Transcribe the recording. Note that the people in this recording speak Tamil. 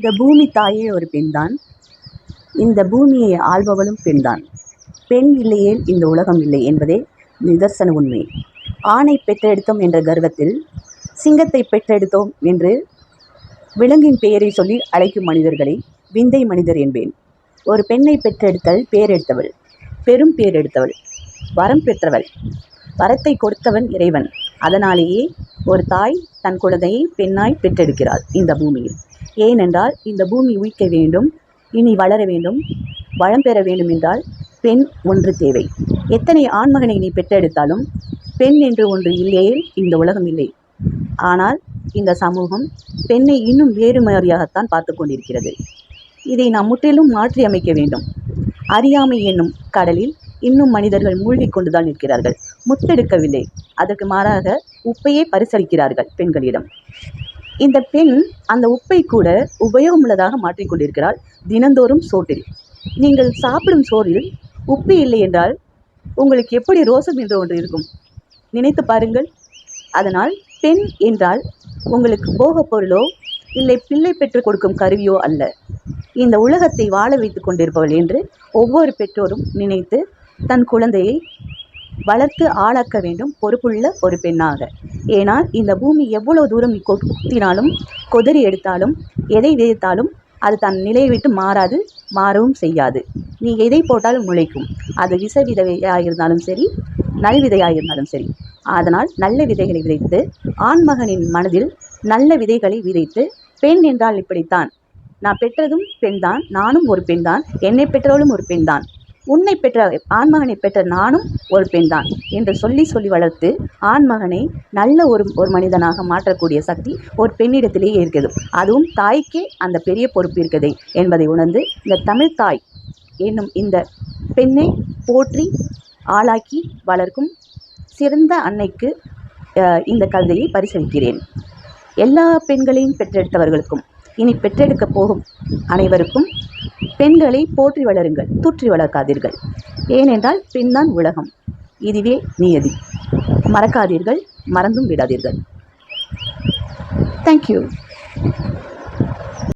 இந்த பூமி தாயே ஒரு பெண்தான். இந்த பூமியை ஆள்பவளும் பெண்தான். பெண் இல்லையேல் இந்த உலகம் இல்லை என்பதே நிதர்சன உண்மை. ஆணை பெற்றெடுத்தோம் என்ற கர்வத்தில் சிங்கத்தை பெற்றெடுத்தோம் என்று விலங்கின் பெயரை சொல்லி அழைக்கும் மனிதர்களை விந்தை மனிதர் என்பேன். ஒரு பெண்ணை பெற்றெடுத்தல் பேரெடுத்தவள் பெரும் பேரெடுத்தவள் வரம் பெற்றவள் வரத்தை கொடுத்தவன் இறைவன். அதனாலேயே ஒரு தாய் தன் குழந்தையை பெண்ணாய் பெற்றெடுக்கிறாள் இந்த பூமியில். ஏனென்றால் இந்த பூமி உயிக்க வேண்டும் இனி வளர வேண்டும் வளம் பெற வேண்டும் என்றால் பெண் ஒன்று தேவை. எத்தனை ஆண்மகனை நீ பெற்றெடுத்தாலும் பெண் என்று ஒன்று இல்லையே இந்த உலகம் இல்லை. ஆனால் இந்த சமூகம் பெண்ணை இன்னும் வேறு மாதிரியாகத்தான் பார்த்து கொண்டிருக்கிறது. இதை நாம் முற்றிலும் மாற்றி அமைக்க வேண்டும். அறியாமை என்னும் கடலில் இன்னும் மனிதர்கள் மூழ்கிக் கொண்டுதான் இருக்கிறார்கள் முத்தெடுக்கவில்லை. அதற்கு மாறாக உப்பையே பரிசளிக்கிறார்கள் பெண்களிடம். இந்த பெண் அந்த உப்பை கூட உபயோகமுள்ளதாக மாற்றிக்கொண்டிருக்கிறாள் தினந்தோறும் சோற்றில். நீங்கள் சாப்பிடும் சோறில் உப்பு இல்லை என்றால் உங்களுக்கு எப்படி ரோசம் என்று ஒன்று இருக்கும்? நினைத்து பாருங்கள். அதனால் பெண் என்றால் உங்களுக்கு போகப் பொருளோ இல்லை பிள்ளை பெற்றுக் கொடுக்கும் கருவியோ அல்ல. இந்த உலகத்தை வாழ வைத்து கொண்டிருப்பவள் என்று ஒவ்வொரு பெற்றோரும் நினைத்து தன் குழந்தையை வளர்த்து ஆளாக்க வேண்டும் பொறுப்புள்ள ஒரு பெண்ணாக. ஏனால் இந்த பூமி எவ்வளவு தூரம் கொத்தினாலும் கொ- குத்தினாலும் கொதறி எடுத்தாலும் எதை விதைத்தாலும் அது தன் நிலையை விட்டு மாறாது மாறவும் செய்யாது. நீ எதை போட்டாலும் முளைக்கும். அது விச விதையாக இருந்தாலும் சரி நல் விதையாக இருந்தாலும் சரி. அதனால் நல்ல விதைகளை விதைத்து ஆண்மகனின் மனதில் நல்ல விதைகளை விதைத்து பெண் என்றால் இப்படித்தான். நான் பெற்றதும் பெண்தான் நானும் ஒரு பெண்தான் என்னை பெற்றவளும் ஒரு பெண்தான். உன்னை பெற்ற ஆண்மகனை பெற்ற நானும் ஒரு பெண்தான் என்று சொல்லி சொல்லி வளர்த்து ஆண்மகனை நல்ல ஒரு ஒரு மனிதனாக மாற்றக்கூடிய சக்தி ஒரு பெண்ணிடத்திலேயே இருக்கிறது. அதுவும் தாய்க்கே அந்த பெரிய பொறுப்பு இருக்குது என்பதை உணர்ந்து இந்த தமிழ் தாய் என்னும் இந்த பெண்ணை போற்றி ஆளாக்கி வளர்க்கும் சிறந்த அன்னைக்கு இந்த கவிதையை பரிசளிக்கிறேன். எல்லா பெண்களையும் பெற்றெடுத்தவர்களுக்கும் இனி பெற்றெடுக்கப் போகும் அனைவருக்கும் பெண்களை போற்றி வளருங்கள் தூற்றி வளர்க்காதீர்கள். ஏனென்றால் பெண்தான் உலகம். இதுவே நியதி. மறக்காதீர்கள் மறந்தும் விடாதீர்கள். தேங்க்யூ